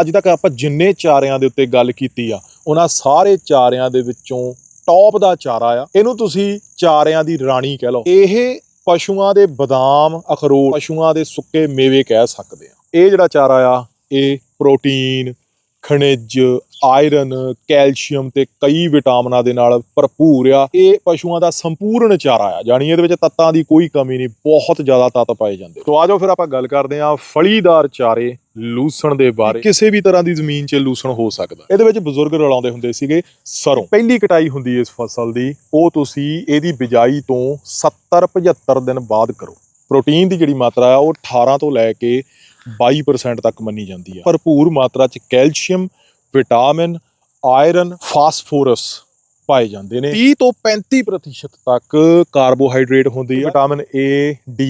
ਅੱਜ ਤੱਕ ਆਪਾਂ ਜਿੰਨੇ ਚਾਰਿਆਂ ਦੇ ਉੱਤੇ ਗੱਲ ਕੀਤੀ ਆ, ਉਹਨਾਂ ਸਾਰੇ ਚਾਰਿਆਂ ਦੇ ਵਿੱਚੋਂ ਟੌਪ ਦਾ ਚਾਰਾ ਆ। ਇਹਨੂੰ ਤੁਸੀਂ ਚਾਰਿਆਂ ਦੀ ਰਾਣੀ ਕਹਿ ਲਓ। ਇਹ ਪਸ਼ੂਆਂ ਦੇ ਬਦਾਮ, ਅਖਰੋਟ, ਪਸ਼ੂਆਂ ਦੇ ਸੁੱਕੇ ਮੇਵੇ ਕਹਿ ਸਕਦੇ ਆ। ਇਹ ਜਿਹੜਾ ਚਾਰਾ ਆ, ਇਹ ਪ੍ਰੋਟੀਨ ਖਣਿਜ, ਆਇਰਨ, ਕੈਲਸ਼ੀਅਮ ਤੇ ਕਈ ਵਿਟਾਮਿਨਾਂ ਦੇ ਨਾਲ ਭਰਪੂਰ ਆ। ਇਹ ਪਸ਼ੂਆਂ ਦਾ ਸੰਪੂਰਨ ਚਾਰਾ ਆ। ਜਾਣੀ ਇਹਦੇ ਵਿੱਚ ਤੱਤਾਂ ਦੀ ਕੋਈ ਕਮੀ ਨਹੀਂ, ਬਹੁਤ ਜ਼ਿਆਦਾ ਤੱਤ ਪਾਏ ਜਾਂਦੇ। ਤੋਂ ਆਜੋ ਫਿਰ ਆਪਾਂ ਗੱਲ ਕਰਦੇ ਆ ਫਲੀਦਾਰ ਚਾਰੇ ਲੂਸਣ ਦੇ ਬਾਰੇ। ਕਿਸੇ ਵੀ ਤਰ੍ਹਾਂ ਦੀ ਜ਼ਮੀਨ 'ਚ ਲੂਸਣ ਹੋ ਸਕਦਾ। ਇਹਦੇ ਵਿੱਚ ਬਜ਼ੁਰਗ ਰਲਾਉਂਦੇ ਹੁੰਦੇ ਸੀਗੇ ਸਰੋਂ। ਪਹਿਲੀ ਕਟਾਈ ਹੁੰਦੀ ਇਸ ਫਸਲ ਦੀ। ਉਹ ਤੁਸੀਂ ਇਹਦੀ ਬਿਜਾਈ ਤੋਂ 70 75 ਦਿਨ ਬਾਅਦ ਕਰੋ। ਪ੍ਰੋਟੀਨ ਦੀ ਜਿਹੜੀ ਮਾਤਰਾ ਆ, ਉਹ 18 ਤੋਂ ਲੈ ਕੇ 22% ਤੱਕ ਮੰਨੀ ਜਾਂਦੀ ਹੈ। ਭਰਪੂਰ ਮਾਤਰਾ 'ਚ ਕੈਲਸ਼ੀਅਮ ਵਿਟਾਮਿਨ ਆਇਰਨ ਫਾਸਫੋਰਸ ਪਾਏ ਜਾਂਦੇ ਨੇ। 30 ਤੋਂ 35% ਤੱਕ ਕਾਰਬੋਹਾਈਡਰੇਟ ਹੁੰਦੀ ਹੈ। Vitamin A D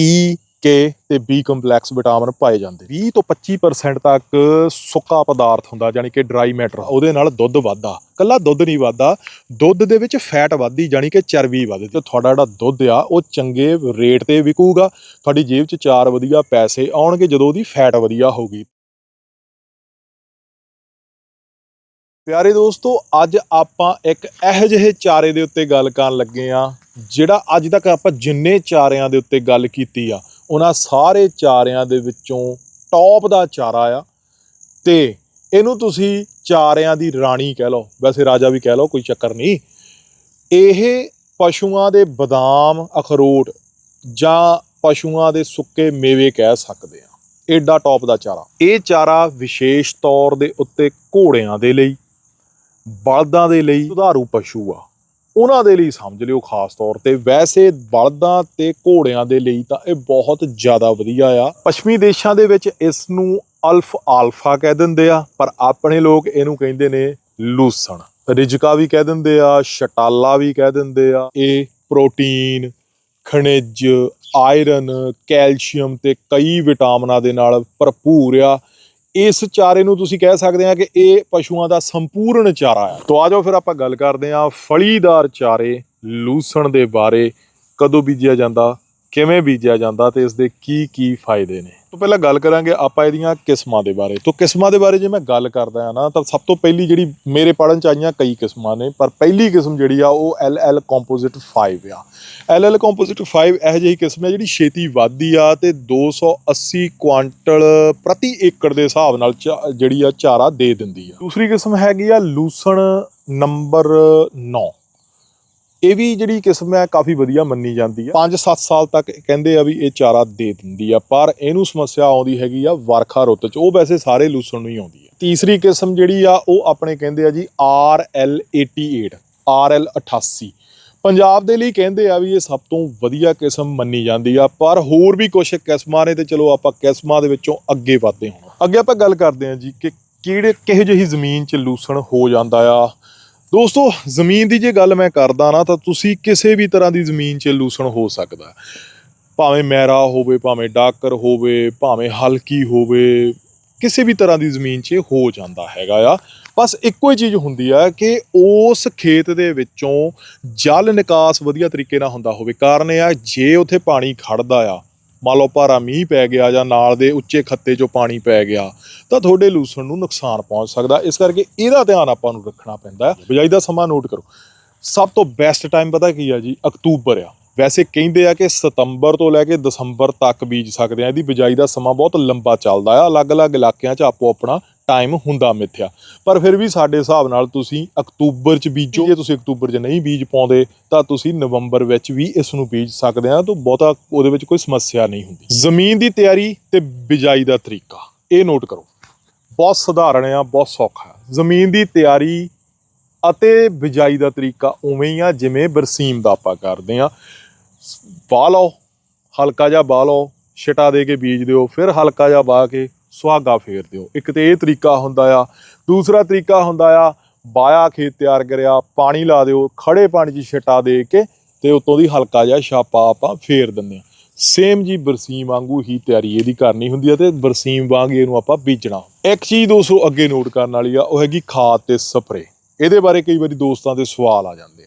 E K ਤੇ ਬੀ ਕੰਪਲੈਕਸ ਵਿਟਾਮਿਨ ਪਾਏ ਜਾਂਦੇ। 20 ਤੋਂ 25% ਤੱਕ ਸੁੱਕਾ ਪਦਾਰਥ ਹੁੰਦਾ ਯਾਨੀ ਕਿ ਡਰਾਈ ਮੈਟਰ ਉਹਦੇ ਨਾਲ ਦੁੱਧ ਵੱਧਦਾ। ਕੱਲਾ ਦੁੱਧ ਨਹੀਂ ਵੱਧਦਾ, ਦੁੱਧ ਦੇ ਵਿੱਚ ਫੈਟ ਵੱਧਦੀ ਯਾਨੀ ਕਿ ਚਰਬੀ ਵੱਧਦੀ। ਤੇ ਤੁਹਾਡਾ ਜਿਹੜਾ ਦੁੱਧ ਆ, ਉਹ ਚੰਗੇ ਰੇਟ ਤੇ ਵਿਕੂਗਾ, ਤੁਹਾਡੀ ਜੇਬ 'ਚ ਚਾਰ ਵਧੀਆ ਪੈਸੇ ਆਉਣਗੇ, ਜਦੋਂ ਉਹਦੀ ਫੈਟ ਵਧੀਆ ਹੋਊਗੀ। ਪਿਆਰੇ ਦੋਸਤੋ, ਅੱਜ ਆਪਾਂ ਇੱਕ ਇਹੋ ਜਿਹੇ ਚਾਰੇ ਦੇ ਉੱਤੇ ਗੱਲ ਕਰਨ ਲੱਗੇ ਆ ਜਿਹੜਾ ਅੱਜ ਤੱਕ ਆਪਾਂ ਜਿੰਨੇ ਚਾਰਿਆਂ ਦੇ ਉੱਤੇ ਗੱਲ ਕੀਤੀ ਆ ਉਹਨਾਂ ਸਾਰੇ ਚਾਰਿਆਂ ਦੇ ਵਿੱਚੋਂ ਟੌਪ ਦਾ ਚਾਰਾ ਆ। ਤੇ ਇਹਨੂੰ ਤੁਸੀਂ ਚਾਰਿਆਂ ਦੀ ਰਾਣੀ ਕਹਿ ਲਓ। ਵੈਸੇ ਰਾਜਾ ਵੀ ਕਹਿ ਲਓ, ਕੋਈ ਚੱਕਰ ਨਹੀਂ। ਇਹ ਪਸ਼ੂਆਂ ਦੇ ਬਦਾਮ, ਅਖਰੋਟ ਜਾਂ ਪਸ਼ੂਆਂ ਦੇ ਸੁੱਕੇ ਮੇਵੇ ਕਹਿ ਸਕਦੇ ਆ। ਏਡਾ ਟੌਪ ਦਾ ਚਾਰਾ। ਇਹ ਚਾਰਾ ਵਿਸ਼ੇਸ਼ ਤੌਰ ਦੇ ਉੱਤੇ ਘੋੜਿਆਂ ਦੇ ਲਈ, ਬਲਦਾਂ ਦੇ ਲਈ ਸੁਧਾਰੂ ਪਸ਼ੂ ਆ। ਉਹਨਾਂ ਦੇ ਲਈ ਸਮਝ ਲਿਓ ਖਾਸ ਤੌਰ ਤੇ। ਵੈਸੇ ਬਲਦਾਂ ਤੇ ਘੋੜਿਆਂ ਦੇ ਲਈ ਤਾਂ ਇਹ ਬਹੁਤ ਜ਼ਿਆਦਾ ਵਧੀਆ ਆ। ਪੱਛਮੀ ਦੇਸ਼ਾਂ ਦੇ ਵਿੱਚ ਇਸ ਨੂੰ ਅਲਫ ਆਲਫਾ ਕਹਿ ਦਿੰਦੇ ਆ, ਪਰ ਆਪਣੇ ਲੋਕ ਇਹਨੂੰ ਕਹਿੰਦੇ ਨੇ ਲੂਸਣ। ਰਿਜਕਾ ਵੀ ਕਹਿ ਦਿੰਦੇ ਆ, ਸ਼ਟਾਲਾ ਵੀ ਕਹਿ ਦਿੰਦੇ ਆ। ਇਹ ਪ੍ਰੋਟੀਨ, ਖਣਿਜ, ਆਇਰਨ, ਕੈਲਸ਼ੀਅਮ ਤੇ ਕਈ ਵਿਟਾਮਿਨਾਂ ਦੇ ਨਾਲ ਭਰਪੂਰ ਆ। ਇਸ ਚਾਰੇ ਨੂੰ ਤੁਸੀਂ ਕਹਿ ਸਕਦੇ ਆ ਕਿ ਇਹ ਪਸ਼ੂਆਂ ਦਾ ਸੰਪੂਰਨ ਚਾਰਾ ਆ। ਤੋਂ ਆਜੋ ਫਿਰ ਆਪਾਂ ਗੱਲ ਕਰਦੇ ਆ ਫਲੀਦਾਰ ਚਾਰੇ, ਲੂਸਣ ਦੇ ਬਾਰੇ। ਕਦੋਂ ਬੀਜਿਆ ਜਾਂਦਾ? ਕਿਵੇਂ ਬੀਜਿਆ ਜਾਂਦਾ ਤੇ ਇਸ ਦੇ ਕੀ ਕੀ ਫਾਇਦੇ ਨੇ? ਤੋਂ ਪਹਿਲਾਂ ਗੱਲ ਕਰਾਂਗੇ ਆਪਾਂ ਇਹਦੀਆਂ ਕਿਸਮਾਂ ਦੇ ਬਾਰੇ। ਤੋਂ ਕਿਸਮਾਂ ਦੇ ਬਾਰੇ ਜੇ ਮੈਂ ਗੱਲ ਕਰਦਾ ਹਾਂ ਨਾ, ਤਾਂ ਸਭ ਤੋਂ ਪਹਿਲੀ ਜਿਹੜੀ ਮੇਰੇ ਪੜਨ ਚ ਆਈਆਂ ਕਈ ਕਿਸਮਾਂ ਨੇ, ਪਰ ਪਹਿਲੀ ਕਿਸਮ ਜਿਹੜੀ ਆ ਉਹ LL ਕੰਪੋਜ਼ਿਟ 5 ਆ। LL ਕੰਪੋਜ਼ਿਟ 5 ਇਹੋ ਜਿਹੀ ਕਿਸਮ ਹੈ ਜਿਹੜੀ ਛੇਤੀ ਵੱਧਦੀ ਆ ਤੇ 280 ਕੁਆਂਟਲ ਪ੍ਰਤੀ ਏਕੜ ਦੇ ਹਿਸਾਬ ਨਾਲ ਚਾ- ਜਿਹੜੀ ਆ ਚਾਰਾ ਦੇ ਦਿੰਦੀ ਆ। ਦੂਸਰੀ ਕਿਸਮ ਹੈਗੀ ਆ ਲੂਸਣ ਨੰਬਰ 9 ਇਹ ਵੀ ਜਿਹੜੀ ਕਿਸਮ ਹੈ ਕਾਫੀ ਵਧੀਆ ਮੰਨੀ ਜਾਂਦੀ ਹੈ 5-7 ਸਾਲ ਤੱਕ ਕਹਿੰਦੇ ਆ ਵੀ ਇਹ ਚਾਰਾ ਦੇ ਦਿੰਦੀ ਆ, ਪਰ ਇਹਨੂੰ ਸਮੱਸਿਆ ਆਉਂਦੀ ਹੈਗੀ ਆ ਵਰਖਾ ਰੁੱਤ 'ਚ। ਉਹ ਵੈਸੇ ਸਾਰੇ ਲੂਸਣ ਨੂੰ ਹੀ ਆਉਂਦੀ ਹੈ ਤੀਸਰੀ ਕਿਸਮ ਜਿਹੜੀ ਆ, ਉਹ ਆਪਣੇ ਕਹਿੰਦੇ ਆ ਜੀ RL88 RL88 ਪੰਜਾਬ ਦੇ ਲਈ ਕਹਿੰਦੇ ਆ ਵੀ ਇਹ ਸਭ ਤੋਂ ਵਧੀਆ ਕਿਸਮ ਮੰਨੀ ਜਾਂਦੀ ਆ, ਪਰ ਹੋਰ ਵੀ ਕੁਝ ਕਿਸਮਾਂ ਨੇ ਤੇ ਚਲੋ ਆਪਾਂ ਕਿਸਮਾਂ ਦੇ ਵਿੱਚੋਂ ਅੱਗੇ ਵਧਦੇ ਹਾਂ। ਅੱਗੇ ਆਪਾਂ ਗੱਲ ਕਰਦੇ ਹਾਂ ਜੀ ਕਿ ਕਿਹੜੇ, ਕਿਹੋ ਜਿਹੀ ਜ਼ਮੀਨ 'ਚ ਲੂਸਣ ਹੋ ਜਾਂਦਾ ਆ ਦੋਸਤੋ, ਜ਼ਮੀਨ ਦੀ ਜੇ ਗੱਲ ਮੈਂ ਕਰਦਾ ਨਾ, ਤਾਂ ਤੁਸੀਂ ਕਿਸੇ ਵੀ ਤਰ੍ਹਾਂ ਦੀ ਜ਼ਮੀਨ 'ਚ ਲੂਸਣ ਹੋ ਸਕਦਾ ਭਾਵੇਂ ਮੈਰਾ ਹੋਵੇ, ਭਾਵੇਂ ਡਾਕਰ ਹੋਵੇ, ਭਾਵੇਂ ਹਲਕੀ ਹੋਵੇ, ਕਿਸੇ ਵੀ ਤਰ੍ਹਾਂ ਦੀ ਜ਼ਮੀਨ 'ਚ ਹੋ ਜਾਂਦਾ ਹੈਗਾ ਆ। ਬਸ ਇੱਕੋ ਹੀ ਚੀਜ਼ ਹੁੰਦੀ ਆ ਕਿ ਉਸ ਖੇਤ ਦੇ ਵਿੱਚੋਂ ਜਲ ਨਿਕਾਸ ਵਧੀਆ ਤਰੀਕੇ ਨਾਲ ਹੁੰਦਾ ਹੋਵੇ। ਕਾਰਨ ਇਹ ਆ, ਜੇ ਉੱਥੇ ਪਾਣੀ ਖੜਦਾ ਆ ਮੰਨ ਲਓ ਭਾਰਾ ਮੀਂਹ ਪੈ ਗਿਆ ਜਾਂ ਨਾਲ ਦੇ ਉੱਚੇ ਖੱਤੇ 'ਚੋਂ ਪਾਣੀ ਪੈ ਗਿਆ, ਤਾਂ ਤੁਹਾਡੇ ਲੂਸਣ ਨੂੰ ਨੁਕਸਾਨ ਪਹੁੰਚ ਸਕਦਾ। ਇਸ ਕਰਕੇ ਇਹਦਾ ਧਿਆਨ ਆਪਾਂ ਨੂੰ ਰੱਖਣਾ ਪੈਂਦਾ ਬਿਜਾਈ ਦਾ ਸਮਾਂ ਨੋਟ ਕਰੋ। ਸਭ ਤੋਂ ਬੈਸਟ ਟਾਈਮ ਪਤਾ ਕੀ ਆ ਜੀ? ਅਕਤੂਬਰ ਆ। ਵੈਸੇ ਕਹਿੰਦੇ ਆ ਕਿ ਸਤੰਬਰ ਤੋਂ ਲੈ ਕੇ ਦਸੰਬਰ ਤੱਕ ਬੀਜ ਸਕਦੇ ਆ। ਇਹਦੀ ਬਿਜਾਈ ਦਾ ਸਮਾਂ ਬਹੁਤ ਲੰਬਾ ਚੱਲਦਾ ਆ। ਅਲੱਗ-ਅਲੱਗ ਇਲਾਕਿਆਂ 'ਚ ਆਪੋ ਆਪਣਾ ਟਾਈਮ ਹੁੰਦਾ ਮਿੱਥਿਆ। ਪਰ ਫਿਰ ਵੀ ਸਾਡੇ ਹਿਸਾਬ ਨਾਲ ਤੁਸੀਂ ਅਕਤੂਬਰ 'ਚ ਬੀਜੋ। ਜੇ ਤੁਸੀਂ ਅਕਤੂਬਰ 'ਚ ਨਹੀਂ ਬੀਜ ਪਾਉਂਦੇ, ਤਾਂ ਤੁਸੀਂ ਨਵੰਬਰ ਵਿੱਚ ਵੀ ਇਸ ਨੂੰ ਬੀਜ ਸਕਦੇ ਆ ਤਾਂ ਬਹੁਤਾ ਉਹਦੇ ਵਿੱਚ ਕੋਈ ਸਮੱਸਿਆ ਨਹੀਂ ਹੁੰਦੀ। ਜ਼ਮੀਨ ਦੀ ਤਿਆਰੀ ਤੇ ਬਿਜਾਈ ਦਾ ਤਰੀਕਾ। ਇਹ ਨੋਟ ਕਰੋ। ਬਹੁਤ ਸਧਾਰਨ ਆ, ਬਹੁਤ ਸੌਖਾ ਜ਼ਮੀਨ ਦੀ ਤਿਆਰੀ ਅਤੇ ਬਿਜਾਈ ਦਾ ਤਰੀਕਾ ਉਵੇਂ ਹੀ ਆ, ਜਿਵੇਂ ਬਰਸੀਮ ਦਾ ਆਪਾਂ ਕਰਦੇ ਆ ਵਾਹ ਲਓ, ਹਲਕਾ ਜਿਹਾ ਵਾਹ ਲਓ, ਛਟਾ ਦੇ ਕੇ ਬੀਜ ਦਿਓ, ਫਿਰ ਹਲਕਾ ਜਿਹਾ ਵਾਹ ਕੇ ਸੁਹਾਗਾ ਫੇਰ ਦਿਓ। ਇੱਕ ਤੇ ਇਹ ਤਰੀਕਾ ਹੁੰਦਾ ਆ। ਦੂਸਰਾ ਤਰੀਕਾ ਹੁੰਦਾ ਆ, ਬਾਇਆ ਖੇਤ ਤਿਆਰ ਕਰਿਆ, ਪਾਣੀ ਲਾ ਦਿਓ ਖੜੇ ਪਾਣੀ 'ਚ ਛਟਾ ਦੇ ਕੇ ਤੇ ਉਤੋਂ ਦੀ ਹਲਕਾ ਜਿਹਾ ਛਾਪਾ ਆਪਾਂ ਫੇਰ ਦਿੰਦੇ ਆ। ਸੇਮ ਜੀ ਬਰਸੀਮ ਵਾਂਗੂ ਹੀ ਤਿਆਰੀ ਇਹਦੀ ਕਰਨੀ ਹੁੰਦੀ ਹੈ ਤੇ ਬਰਸੀਮ ਵਾਂਗ ਇਹਨੂੰ ਆਪਾਂ ਬੀਜਣਾ। ਇੱਕ ਚੀਜ਼ ਦੋਸਤੋ ਅੱਗੇ ਨੋਟ ਕਰਨ ਵਾਲੀ ਆ, ਉਹ ਹੈਗੀ ਖਾਦ ਤੇ ਸਪਰੇ ਇਹਦੇ ਬਾਰੇ ਕਈ ਵਾਰੀ ਦੋਸਤਾਂ ਦੇ ਸਵਾਲ ਆ ਜਾਂਦੇ ਆ।